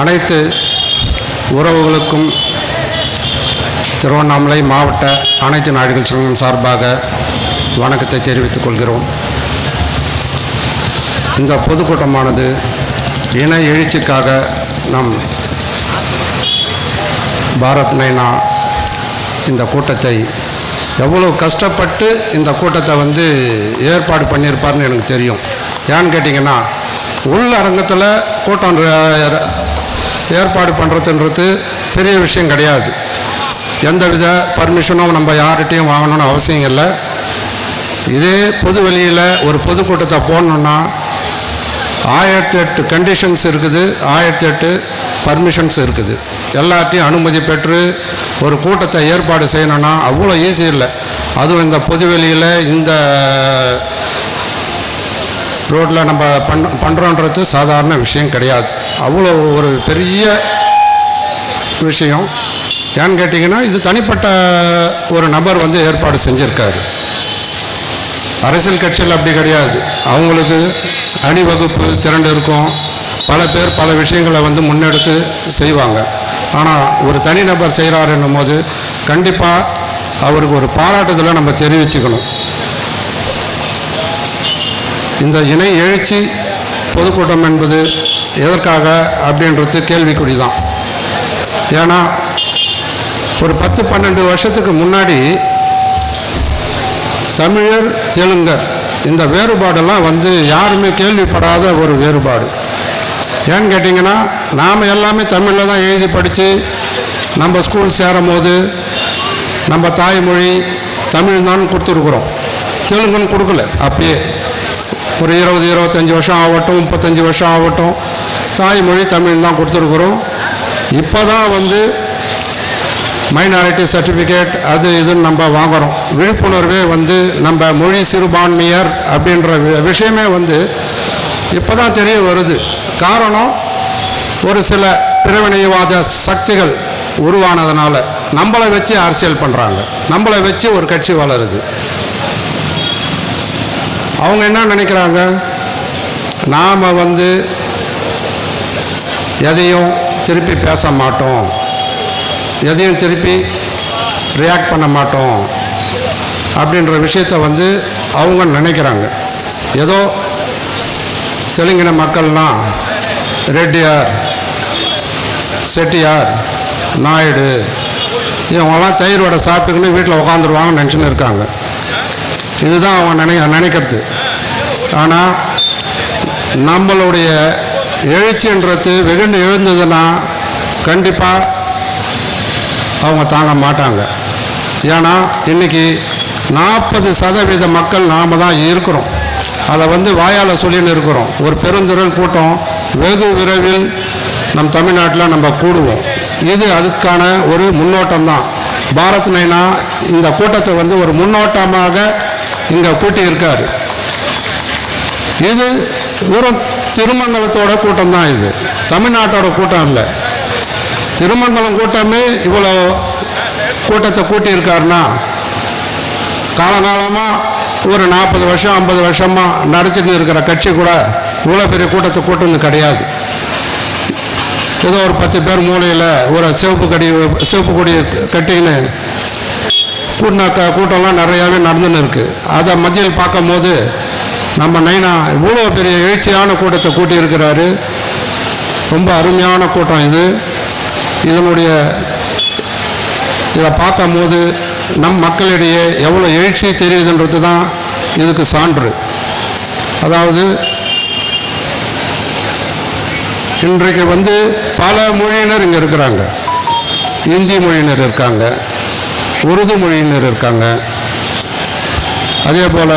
அனைத்து உறவுகளுக்கும் திருவண்ணாமலை மாவட்ட அனைத்து நாடுகள் சங்கம் சார்பாக வணக்கத்தை தெரிவித்துக் கொள்கிறோம். இந்த பொதுக்கூட்டமானது இன எழுச்சிக்காக நம் பாரத் நைனா இந்த கூட்டத்தை எவ்வளோ கஷ்டப்பட்டு இந்த கூட்டத்தை வந்து ஏற்பாடு பண்ணியிருப்பார்னு எனக்கு தெரியும். ஏன்னு கேட்டிங்கன்னா உள்ளரங்கத்தில் கூட்டம் ஏற்பாடு பண்ணுறதுன்றது பெரிய விஷயம் கிடையாது. எந்தவித பர்மிஷனும் நம்ம யார்கிட்டையும் வாங்கணும்னு அவசியம் இல்லை. இதே பொது வெளியில் ஒரு பொதுக்கூட்டத்தை போடணுன்னா ஆயிரத்தி எட்டு கண்டிஷன்ஸ் இருக்குது ஆயிரத்தி எட்டு பர்மிஷன்ஸ் இருக்குது. எல்லாத்தையும் அனுமதி பெற்று ஒரு கூட்டத்தை ஏற்பாடு செய்யணும்னா அவ்வளோ ஈஸி இல்லை. அதுவும் இந்த பொதுவெளியில் இந்த ரோட்டில் நம்ம பண் பண்ணுறோன்றது சாதாரண விஷயம் கிடையாது. அவ்வளோ ஒரு பெரிய விஷயம். ஏன்னு கேட்டிங்கன்னா இது தனிப்பட்ட ஒரு நபர் வந்து ஏற்பாடு செஞ்சுருக்காரு. அரசியல் கட்சியில் அப்படி கிடையாது. அவங்களுக்கு அணிவகுப்பு திரண்டு இருக்கும். பல பேர் பல விஷயங்களை வந்து முன்னெடுத்து செய்வாங்க. ஆனால் ஒரு தனிநபர் செய்கிறாருன்னும் போது கண்டிப்பாக அவருக்கு ஒரு பாராட்டுதலை நம்ம தெரிவிச்சுக்கணும். இந்த இணை எழுச்சி பொதுக்கூட்டம் என்பது எதற்காக அப்படின்றது கேள்விக்குறி தான் ஏன்னா ஒரு பத்து பன்னெண்டு வருஷத்துக்கு முன்னாடி தமிழர் தெலுங்கர் இந்த வேறுபாடெல்லாம் வந்து யாருமே கேள்விப்படாத ஒரு வேறுபாடு. ஏன்னு கேட்டிங்கன்னா நாம் எல்லாமே தமிழில் தான் எழுதி படித்து நம்ம ஸ்கூல் சேரும் போது நம்ம தாய்மொழி தமிழ் தான் கொடுத்துருக்குறோம். தெலுங்குன்னு கொடுக்கல அப்பயே ஒரு இருபது இருபத்தஞ்சி வருஷம் ஆகட்டும் முப்பத்தஞ்சு வருஷம் ஆகட்டும் தாய்மொழி தமிழ் தான் கொடுத்துருக்குறோம். இப்போ தான் வந்து மைனாரிட்டி சர்டிஃபிகேட் அது இதுன்னு நம்ம வாங்குகிறோம் விழிப்புணர்வே வந்து நம்ம மொழி சிறுபான்மையர் அப்படின்ற வி- விஷயமே வந்து இப்போ தான் தெரிய வருது. காரணம் ஒரு சில பிரிவினைவாத சக்திகள் உருவானதுனால நம்மளை வச்சு அரசியல் பண்ணுறாங்க நம்மளை வச்சு ஒரு கட்சி வளருது. அவங்க என்ன நினைக்கிறாங்க? நாம் வந்து எதையும் திருப்பி பேச மாட்டோம். எதையும் திருப்பி ரியாக்ட் பண்ண மாட்டோம். அப்படின்ற விஷயத்தை வந்து அவங்க நினைக்கிறாங்க. ஏதோ தெலுங்கின மக்கள்லாம் ரெட்டியார் செட்டியார் நாயுடு இவங்கெல்லாம் தயிர் வடை சாப்பிட்டுக்கின்னு வீட்டில் உட்காந்துருவாங்கன்னு நினச்சின்னு இருக்காங்க. இதுதான் அவங்க நினை நினைக்கிறது. ஆனால் நம்மளுடைய எழுச்சின்றது வெகுண்டு எழுந்ததுன்னா கண்டிப்பாக அவங்க தாங்க மாட்டாங்க. ஏன்னா இன்றைக்கி நாற்பது சதவீத மக்கள் நாம் தான் இருக்கிறோம். அதை வந்து வாயால் சொல்லின்னு இருக்கிறோம். ஒரு பெருந்திரள் கூட்டம் வெகு விரைவில் நம் தமிழ்நாட்டில் நம்ம கூடுவோம். இது அதுக்கான ஒரு முன்னோட்டம் தான். பாரத் நைனா இந்த கூட்டத்தை வந்து ஒரு முன்னோட்டமாக இங்கே கூட்டியிருக்காரு. இது வெறும் திருமங்கலத்தோட கூட்டம் தான் இது. தமிழ்நாட்டோட கூட்டம் இல்லை. திருமங்கலம் கூட்டமே இவ்வளோ கூட்டத்தை கூட்டியிருக்காருன்னா காலகாலமாக ஒரு நாற்பது வருஷம் ஐம்பது வருஷமாக நடத்திட்டு இருக்கிற கட்சி கூட இவ்வளோ பெரிய கூட்டத்தை கூட்டம்னு கிடையாது. ஏதோ ஒரு பத்து பேர் மூலையில் ஒரு சிவப்பு கடி சிவப்பு கொடி கட்டிக்கின்னு கூட்டின கூட்டம்லாம் நிறையாவே நடந்துன்னு இருக்குது அதை மத்தியில் பார்க்கும்போது நம்ம நைனா இவ்வளோ பெரிய எழுச்சியான கூட்டத்தை கூட்டியிருக்கிறாரு. ரொம்ப அருமையான கூட்டம் இது. இதனுடைய இதை பார்க்கும்போது நம் மக்களிடையே எவ்வளோ எழுச்சி தெரியுதுன்றது தான் இதுக்கு சான்று. அதாவது இன்றைக்கு வந்து பல மொழியினர் இங்கே இருக்கிறாங்க. இந்தி மொழியினர் இருக்காங்க. உருது மொழியினர் இருக்காங்க. அதே போல்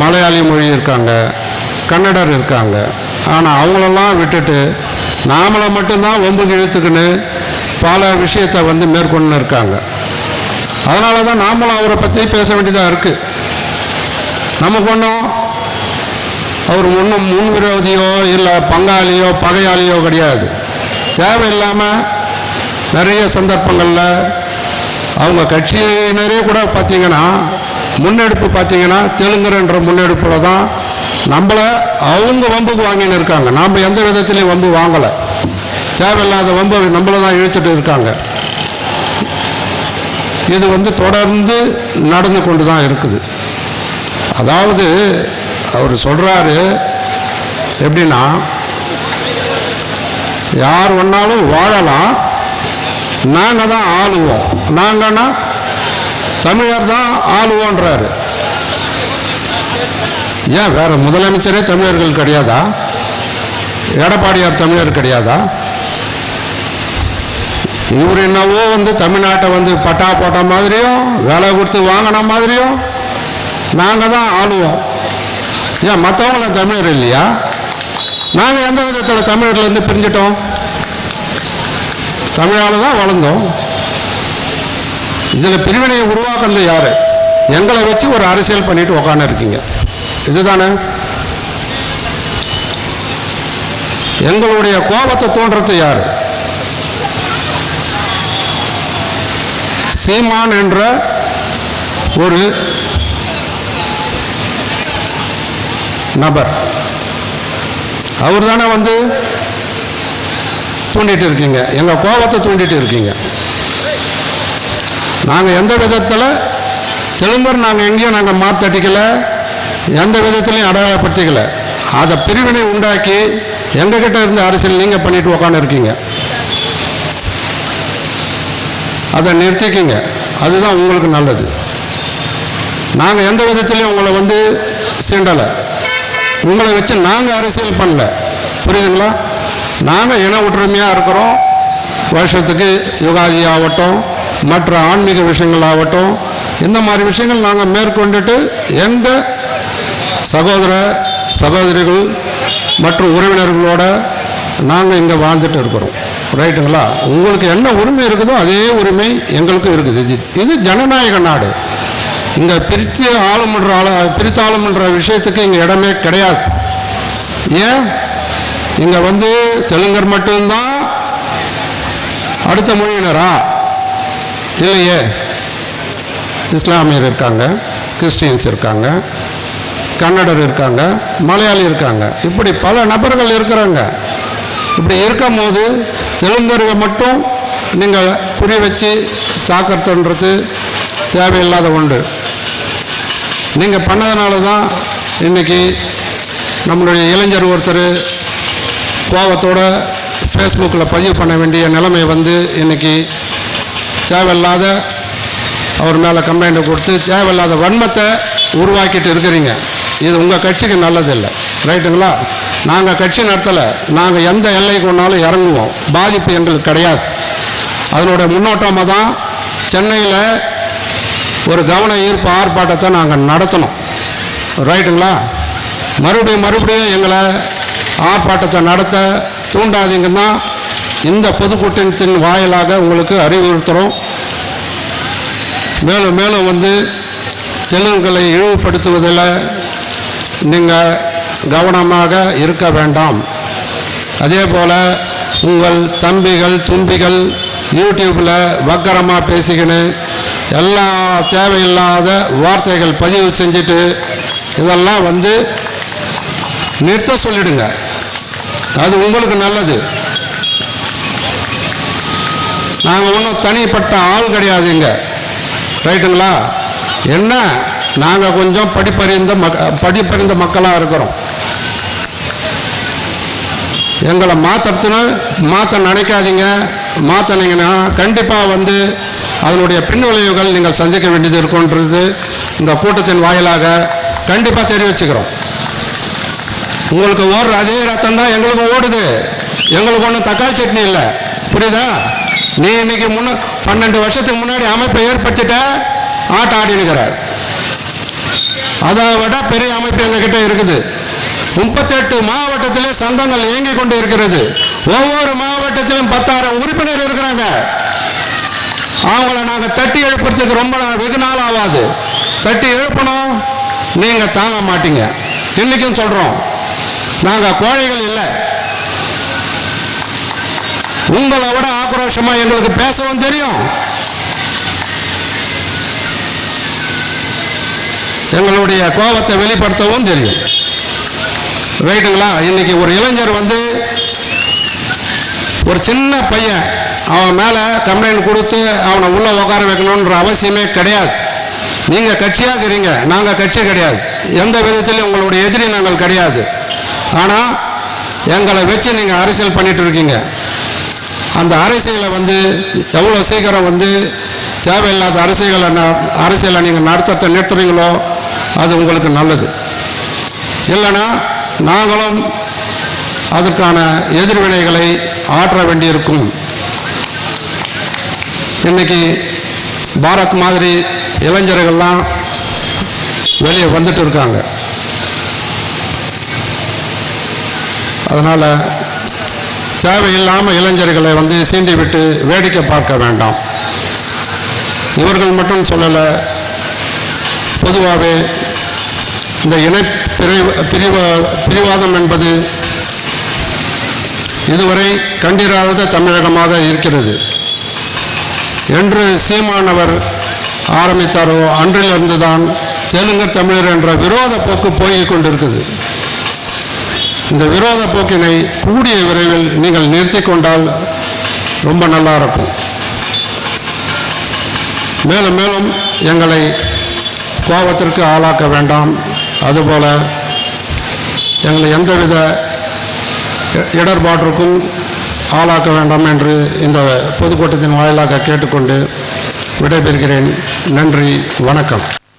மலையாளி மொழி இருக்காங்க. கன்னடர் இருக்காங்க. ஆனால் அவங்களெல்லாம் விட்டுட்டு நாமளை மட்டும்தான் ஒம்புக்கு இழுத்துக்கின்னு பல விஷயத்தை வந்து மேற்கொண்டு இருக்காங்க. அதனால தான் நாமளும் அவரை பற்றி பேச வேண்டியதாக இருக்குது நமக்கு ஒன்றும் அவர் ஒன்றும் முன் விரோதியோ இல்லை பங்காளியோ பகையாளியோ கிடையாது. தேவையில்லாமல் நிறைய சந்தர்ப்பங்களில் அவங்க கட்சியினரே கூட பார்த்தீங்கன்னா முன்னெடுப்பு பார்த்தீங்கன்னா தெலுங்குன்ற முன்னெடுப்பில் தான் நம்மளை அவங்க வம்புக்கு வாங்கின்னு இருக்காங்க. நாம் எந்த விதத்துலையும் வம்பு வாங்கலை. தேவையில்லாத வம்பு நம்மளை தான் இழுத்துட்டு இருக்காங்க. இது வந்து தொடர்ந்து நடந்து கொண்டு தான் இருக்குது. அதாவது அவர் சொல்கிறாரு எப்படின்னா யார் வேணாலும் வாழலாம் நாங்கள் தான் ஆளுவோம். நாங்கன்னா தமிழர் தான் ஆளுவோன்றாரு. ஏன் வேற முதலமைச்சரே தமிழர்கள் கிடையாதா? எடப்பாடியார் தமிழர் கிடையாதா? இவர் என்னவோ வந்து தமிழ்நாட்டை வந்து பட்டா போட்ட மாதிரியும் வேலை கொடுத்து வாங்கின மாதிரியும் நாங்கள் தான் ஆளுவோம். ஏன் மற்றவங்களும் தமிழர் இல்லையா? நாங்கள் எந்த விதத்தில் தமிழர்லேருந்து பிரிஞ்சிட்டோம்? தமிழால் தான் வளர்ந்தோம். இதில் பிரிவினையை உருவாக்குறது யார்? எங்களை வச்சு ஒரு அரசியல் பண்ணிட்டு உக்காந்து இருக்கீங்க இதுதானே? எங்களுடைய கோபத்தை தோன்றது யார்? சீமான் என்ற ஒரு நபர். அவர் தானே வந்து தூண்டிட்டு இருக்கீங்க. எங்கள் கோபத்தை தூண்டிட்டு இருக்கீங்க. நாங்கள் எந்த விதத்தில் திரும்ப நாங்கள் எங்கேயும் நாங்கள் மாத்தடிக்கலை எந்த விதத்துலையும் அடையாளப்படுத்திக்கல. அதை பிரிவினை உண்டாக்கி எங்ககிட்ட இருந்த அரசியல் நீங்கள் பண்ணிட்டு உக்காந்துருக்கீங்க அதை நிறுத்திக்கிங்க. அதுதான் உங்களுக்கு நல்லது. நாங்கள் எந்த விதத்துலையும் உங்களை வந்து சீண்டலை. உங்களை வச்சு நாங்கள் அரசியல் பண்ணல. புரியுதுங்களா? நாங்கள் இன ஒற்றுமையாக இருக்கிறோம். வருஷத்துக்கு யுகாதி ஆகட்டும் மற்ற ஆன்மீக விஷயங்கள் ஆகட்டும் இந்த மாதிரி விஷயங்கள் நாங்கள் மேற்கொண்டுட்டு எங்கள் சகோதர சகோதரிகள் மற்றும் உறவினர்களோட நாங்கள் இங்கே வாழ்ந்துட்டு இருக்கிறோம். ரைட்டுங்களா உங்களுக்கு என்ன உரிமை இருக்குதோ அதே உரிமை எங்களுக்கும் இருக்குது. இது இது ஜனநாயக நாடு. இங்கே பிரித்து ஆளுமன்ற ஆள பிரித்து ஆளுமன்ற விஷயத்துக்கு இங்கே இடமே கிடையாது. ஏன்? இங்கே வந்து தெலுங்கர் மட்டும்தான் அடுத்த மொழியினரா இல்லையே. இஸ்லாமியர் இருக்காங்க கிறிஸ்டியன்ஸ் இருக்காங்க கன்னடர் இருக்காங்க மலையாளி இருக்காங்க. இப்படி பல நபர்கள் இருக்கிறாங்க. இப்படி இருக்கும் போது தெலுங்கர்க மட்டும் நீங்கள் குறி வச்சு தாக்கறதுன்றது தேவையில்லாத ஒன்று. நீங்கள் பண்ணதுனால தான் இன்றைக்கி நம்மளுடைய இளைஞர் ஒருத்தர் கோபத்தோட ஃபேஸ்புக்கில் பதிவு பண்ண வேண்டிய நிலைமை வந்து இன்றைக்கி தேவையில்லாத அவர் மேலே கம்ப்ளைண்ட்டை கொடுத்து தேவையில்லாத வன்மத்தை உருவாக்கிட்டு இருக்கிறீங்க. இது உங்கள் கட்சிக்கு நல்லதில்லை. ரைட்டுங்களா நாங்கள் கட்சி நடத்தலை. நாங்கள் எந்த எல்லைக்கு ஒன்றாலும் இறங்குவோம். பாதிப்பு எங்களுக்கு கிடையாது. அதனோட முன்னோட்டமாக தான் சென்னையில் ஒரு கவன ஈர்ப்பு ஆர்ப்பாட்டத்தை நாங்கள் நடத்தணும். ரைட்டுங்களா மறுபடியும் மறுபடியும் எங்களை ஆர்ப்பாட்டத்தை நடத்த தூண்டாதீங்கன்னா இந்த பொதுக்கூட்டத்தின் வாயிலாக உங்களுக்கு அறிவுறுத்துகிறோம் மேலும் மேலும் வந்து தெலுங்குகளை இழிவுபடுத்துவதில் நீங்கள் கவனமாக இருக்க வேண்டாம். அதே போல் உங்கள் தம்பிகள் தும்பிகள் யூடியூப்பில் வக்கரமாக பேசிக்கின்னு எல்லா தேவையில்லாத வார்த்தைகள் பதிவு செஞ்சுட்டு இதெல்லாம் வந்து நிறுத்த சொல்லிடுங்க. அது உங்களுக்கு நல்லது. நாங்கள் ஒன்றும் தனிப்பட்ட ஆள் கிடையாது இங்கே ரைட்டுங்களா? என்ன? நாங்கள் கொஞ்சம் படிப்பறிந்த மக் படிப்பறிந்த மக்களாக இருக்கிறோம். எங்களை மாற்றுறதுன்னு மாற்ற நினைக்காதீங்க. மாற்றினீங்கன்னா கண்டிப்பாக வந்து அதனுடைய பின்விளைவுகள் நீங்கள் சந்திக்க வேண்டியது இருக்குன்றது இந்த கூட்டத்தின் வாயிலாக கண்டிப்பாக தெரிவிச்சுக்கிறோம். உங்களுக்கு ஓடுற அதே ரத்தம் தான் எங்களுக்கு ஓடுது. எங்களுக்கு ஒன்றும் தக்காளி சட்னி இல்லை. புரியுதா? நீ இன்னைக்கு முன்ன பன்னெண்டு வருஷத்துக்கு முன்னாடி அமைப்பை ஏற்படுத்திட்ட? ஆட்டம் ஆடினுக்கிற. அதை விட பெரிய அமைப்பு எங்ககிட்ட இருக்குது. முப்பத்தெட்டு மாவட்டத்திலே சங்கங்கள் இயங்கிக் கொண்டு இருக்கிறது. ஒவ்வொரு மாவட்டத்திலும் பத்தாயிரம் உறுப்பினர் இருக்கிறாங்க. அவங்கள நாங்கள் தட்டி எழுப்புறதுக்கு ரொம்ப நாள் வெகு நாள் ஆகாது தட்டி எழுப்பணும் நீங்கள் தாங்க மாட்டீங்க. இன்னைக்கும் சொல்கிறோம் நாங்கள் கோழைகள் இல்லை. உங்களை விட ஆக்ரோஷமா எங்களுக்கு பேசவும் தெரியும். எங்களுடைய கோபத்தை வெளிப்படுத்தவும் தெரியும். ரைட்டுங்களா? இன்னைக்கு ஒரு இளைஞர் வந்து ஒரு சின்ன பையன் அவன் மேலே கம்ப்ளைண்ட் கொடுத்து அவனை உள்ளே உட்கார வைக்கணுன்ற அவசியமே கிடையாது. நீங்கள் கட்சியாக இருக்கிறீங்க நாங்கள் கட்சி கிடையாது. எந்த விதத்திலும் உங்களுடைய எதிரி நாங்கள் கிடையாது. ஆனால் எங்களை வச்சு நீங்கள் அரசியல் பண்ணிட்டு இருக்கீங்க. அந்த அரசியலை வந்து எவ்வளோ சீக்கிரம் வந்து தேவையில்லாத அரசியலை ந- அரசியலை நீங்கள் நடத்தத்தை நிறுத்துறீங்களோ அது உங்களுக்கு நல்லது. இல்லைன்னா நாங்களும் அதற்கான எதிர்வினைகளை ஆற்ற வேண்டியிருக்கும். இன்னைக்கு பாரத் மாதிரி இளைஞர்கள்லாம் வெளியே வந்துட்டு இருக்காங்க. அதனால் தேவையில்லாமல் இளைஞர்களை வந்து சீண்டி விட்டு வேடிக்கை பார்க்க வேண்டாம். இவர்கள் மட்டும் சொல்லலை பொதுவாகவே இந்த இணை பிரிவு பிரிவ பிரிவாதம் என்பது இதுவரை கண்டிராத தமிழகமாக இருக்கிறது. என்று சீமானவர் ஆரம்பித்தாரோ அன்றிலிருந்து தான் தெலுங்கர் தமிழர் என்ற விரோத போக்கு போய் கொண்டிருக்குது. இந்த விரோத போக்கினை கூடிய விரைவில் நீங்கள் நிறுத்தி கொண்டால் ரொம்ப நல்லா இருக்கும். மேலும் மேலும் எங்களை கோபத்திற்கு ஆளாக்க வேண்டாம். அதுபோல எங்களை எந்தவித இடர்பாட்டிற்கும் ஆளாக்க வேண்டாம் என்று இந்த பொதுக்கூட்டத்தின் வாயிலாக கேட்டுக்கொண்டு விடைபெறுகிறேன். நன்றி வணக்கம்.